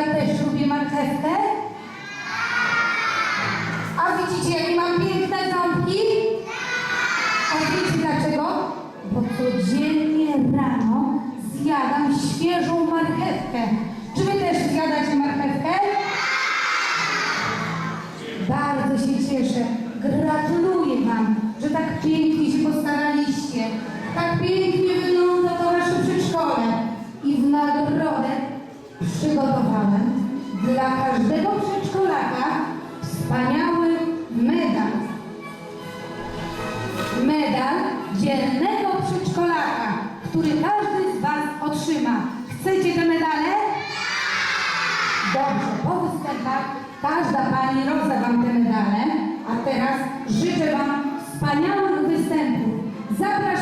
ja też lubię marchewkę? A widzicie, jakie mam piękne ząbki? A wiecie dlaczego? Bo codziennie rano zjadam Życzę Wam wspaniałych występów. Zapraszam.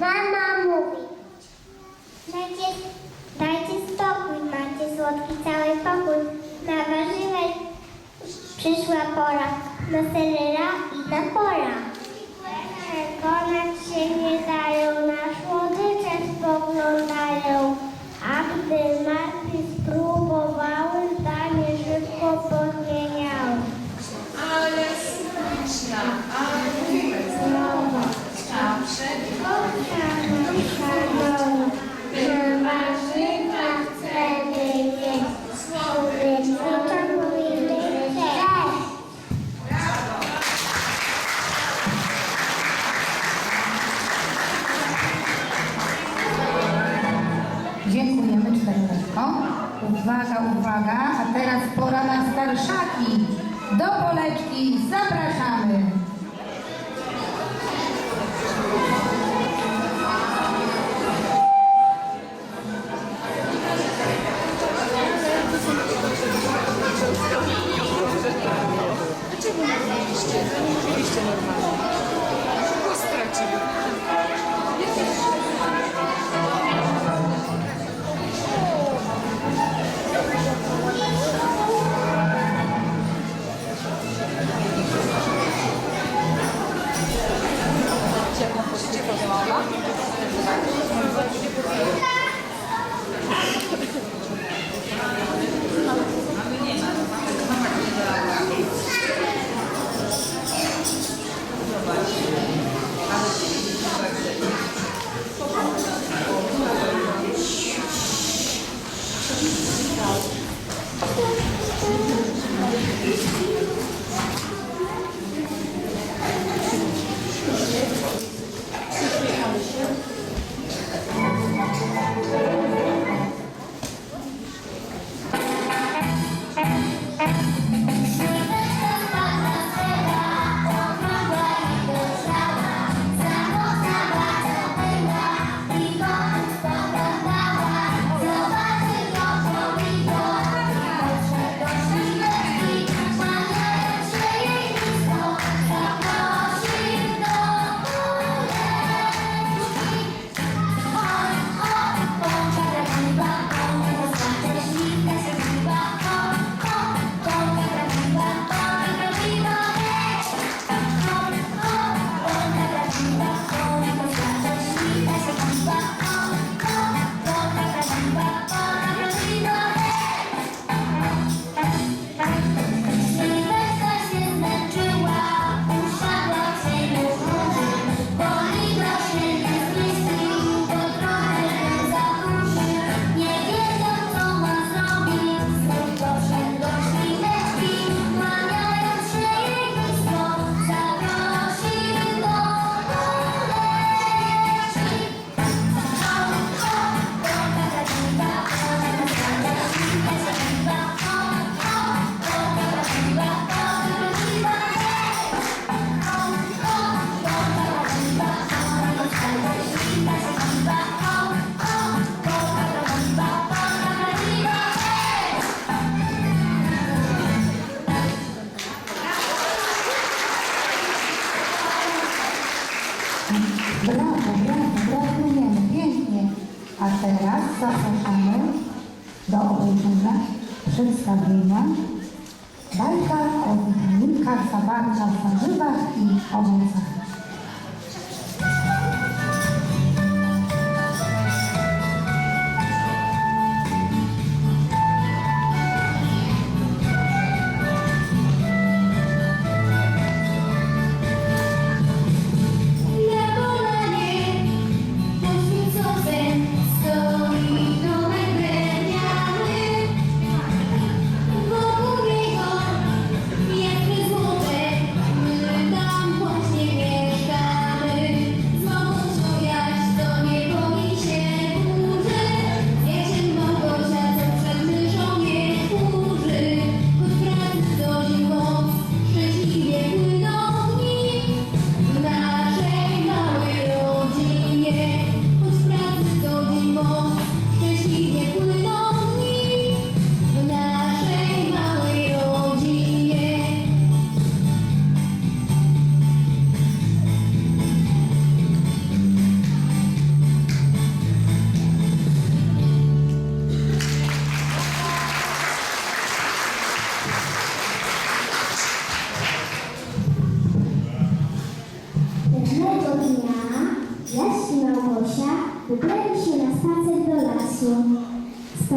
Mama mówi, dajcie, dajcie spokój, macie słodki cały pokój. Na warzywę przyszła pora, na selera i na pora. Przekonać się nie dają, na słodycze spoglądają. pora na starszaki. Do poleczki zapraszamy. Dlaczego nie mówiliście? Nie mówiliście normalnie.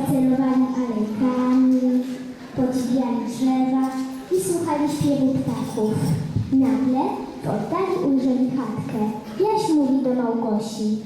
spacerowali alejkami, podziwiali drzewa i słuchali śpiewu ptaków. Nagle w oddali ujrzeli chatkę. Jaś mówi do Małgosi.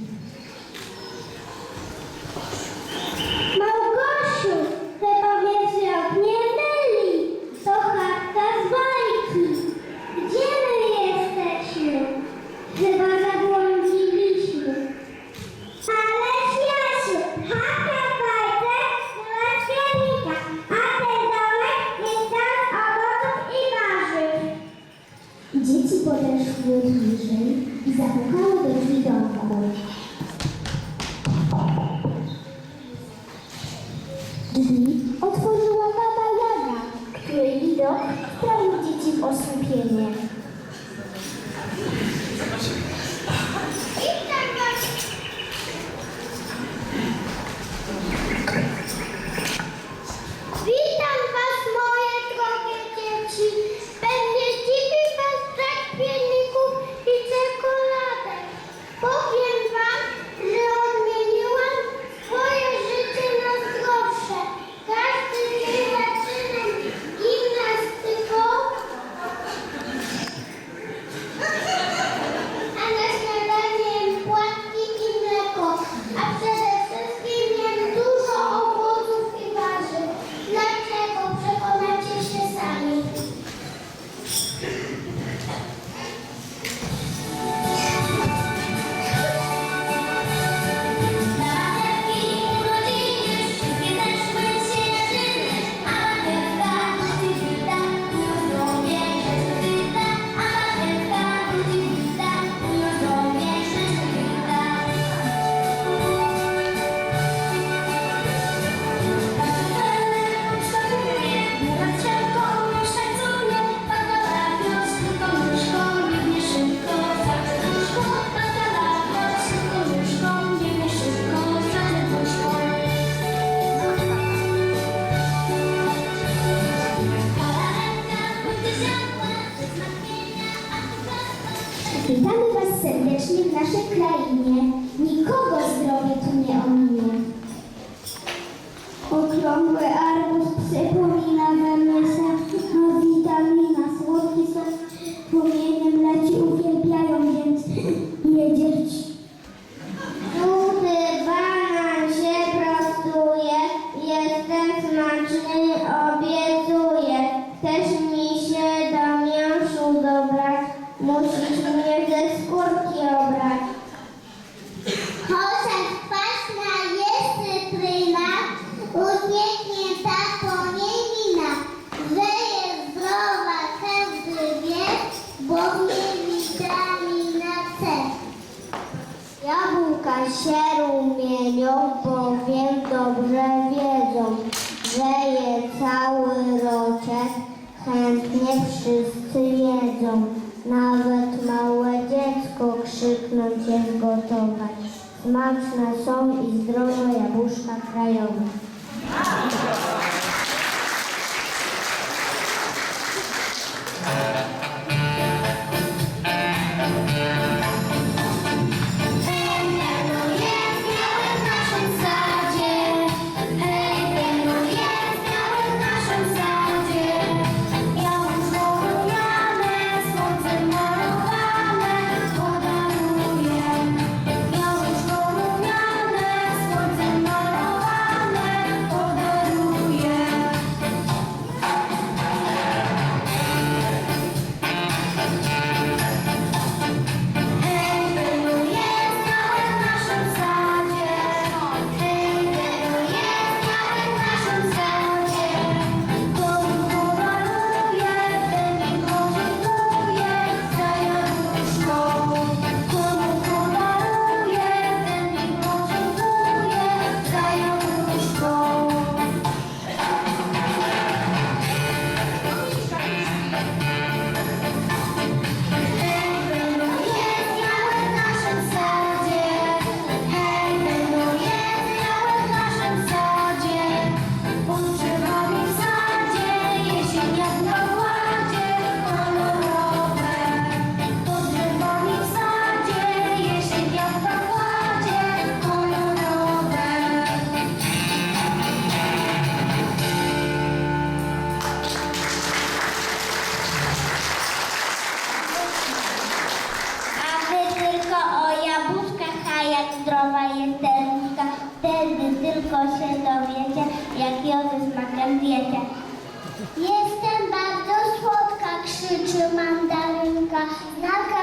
nada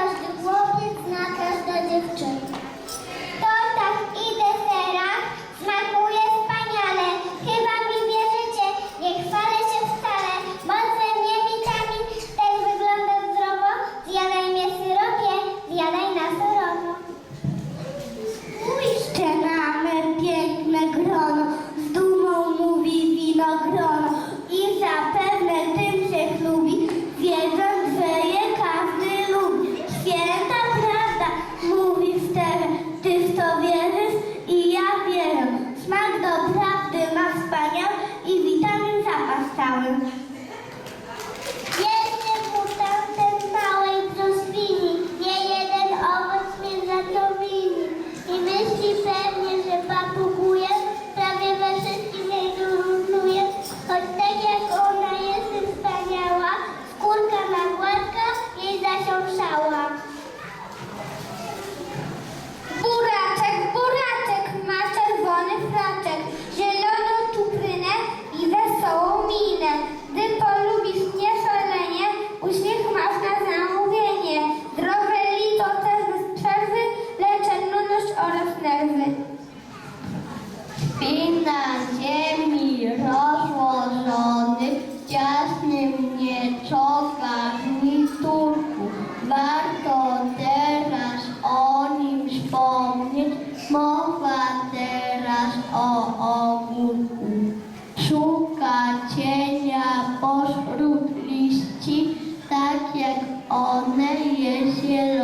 Gabriel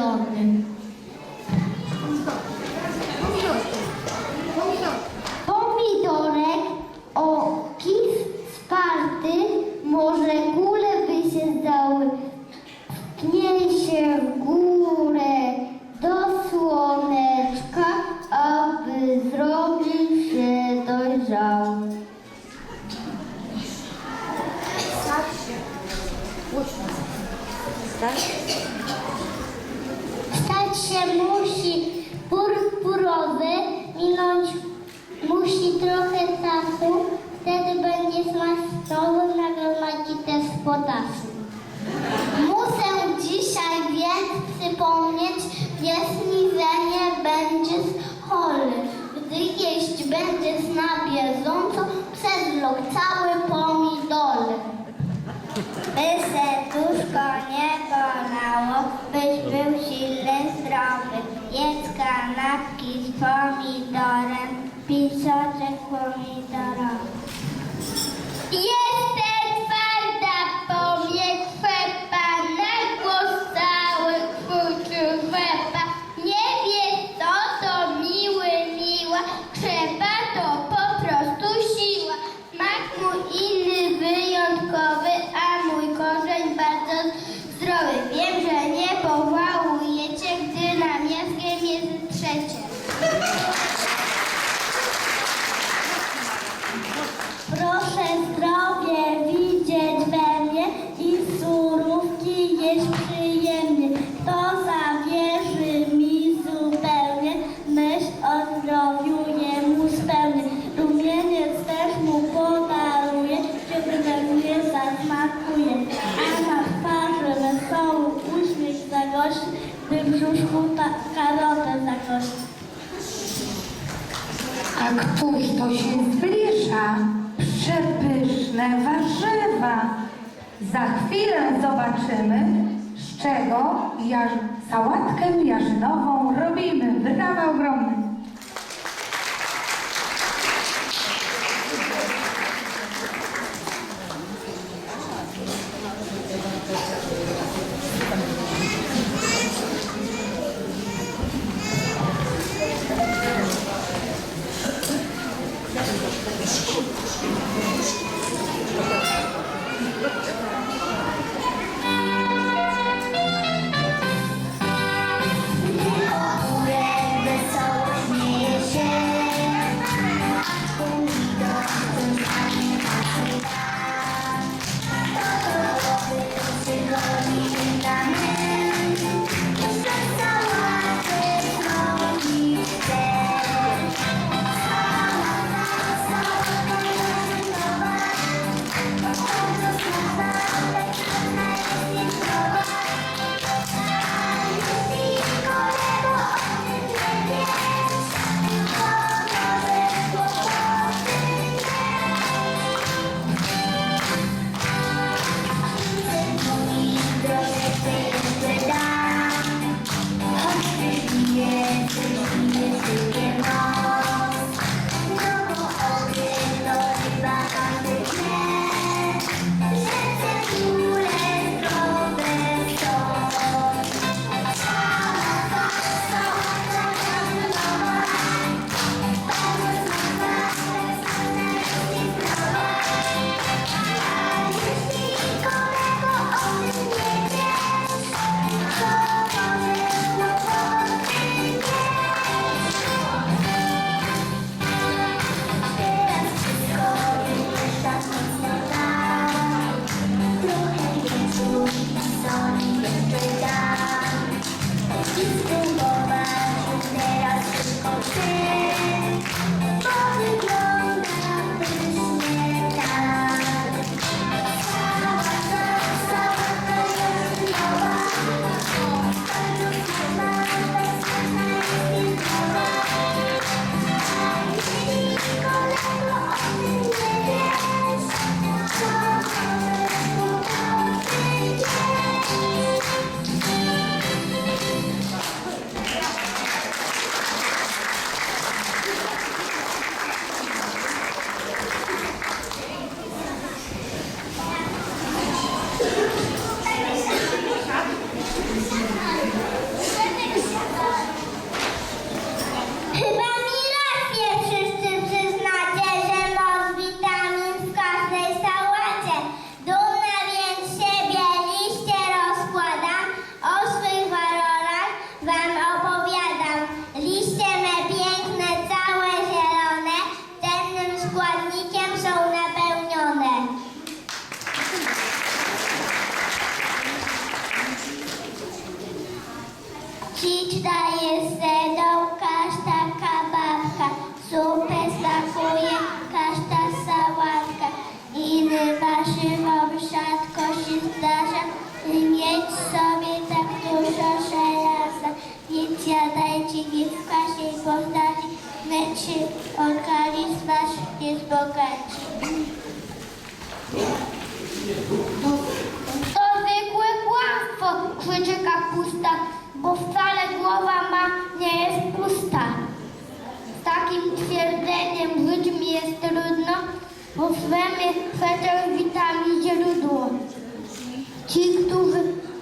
cały pomidor. By serduszko nie bolało, byś był silny, zdrowy. Jedz kanapki z pomidorem, pisoczek pomidorowy. Yeah!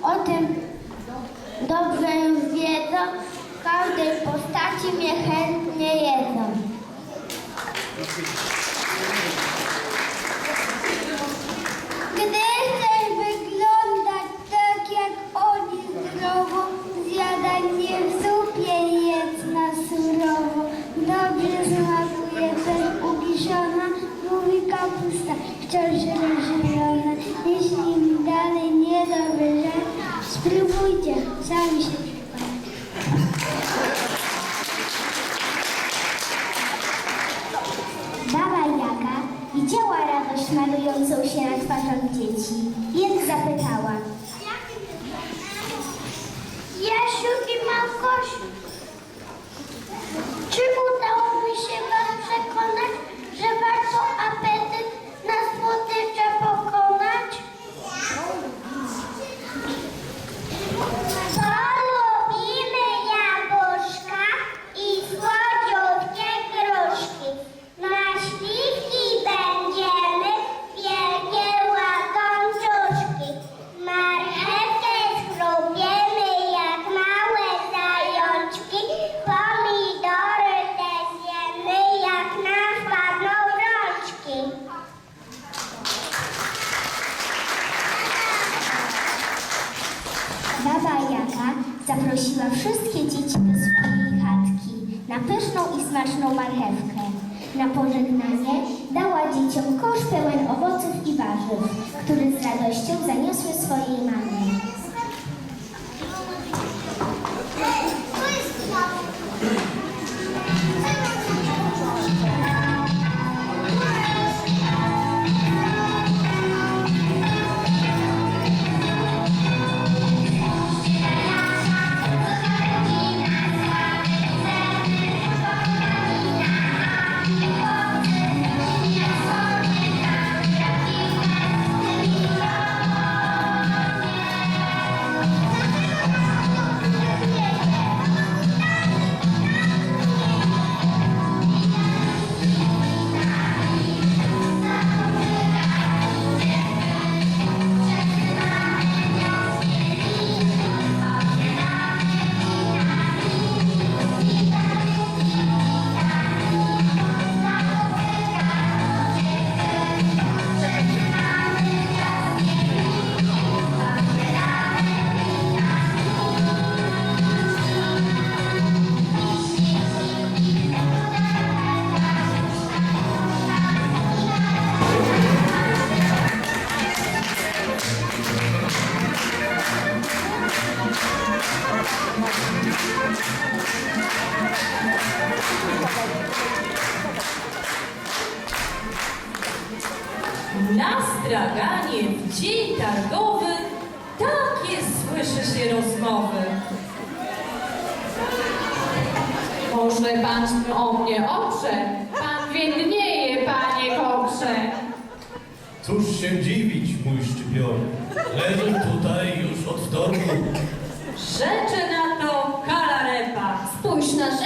O tym dobrze już wiedzą, w każdej postaci mnie chętnie jedzą.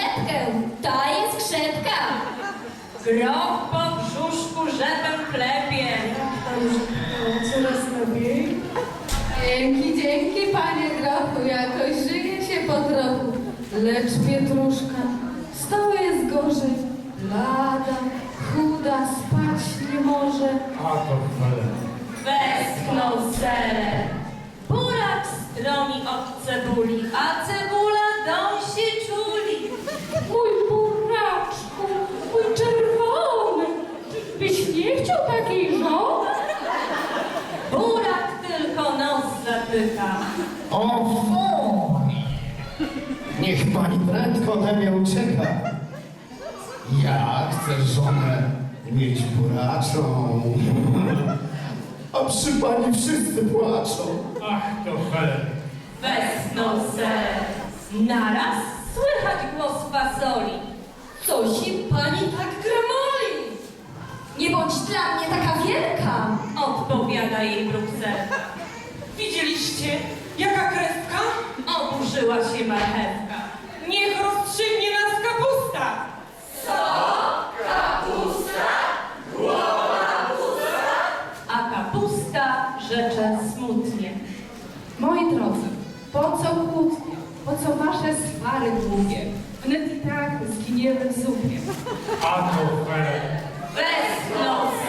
Spójrz na rzepkę, to jest krzepka. Groch po brzuszku rzepem klepie. Coraz lepiej. Dzięki, dzięki, panie grochu, jakoś żyje się po trochu. Lecz Pietruszka, z tą jest gorzej. Lada, chuda, spać nie może. A to chwale. Westchnął serę. Burak stromi od cebuli, a cebula dąsi czuli. Mój buraczku, mój czerwony, byś nie chciał takiej żony? Burak tylko nos zapycha. O fuj! Niech pani prędko ode mnie ucieka. Ja chcę żonę mieć buraczą. A przy pani wszyscy płaczą. Ach, to chwale. Westchnął serę. Naraz słychać głos fasoli. Co się pani tak gramoli? Nie bądź dla mnie taka wielka. Odpowiada jej Brukselka. Widzieliście, jaka krewka? Oburzyła się marchewka. Niech rozstrzygnie nas kapusta! A co wasze swary długie, wnet i tak zginiemy w zupie. A to. Bez nosa.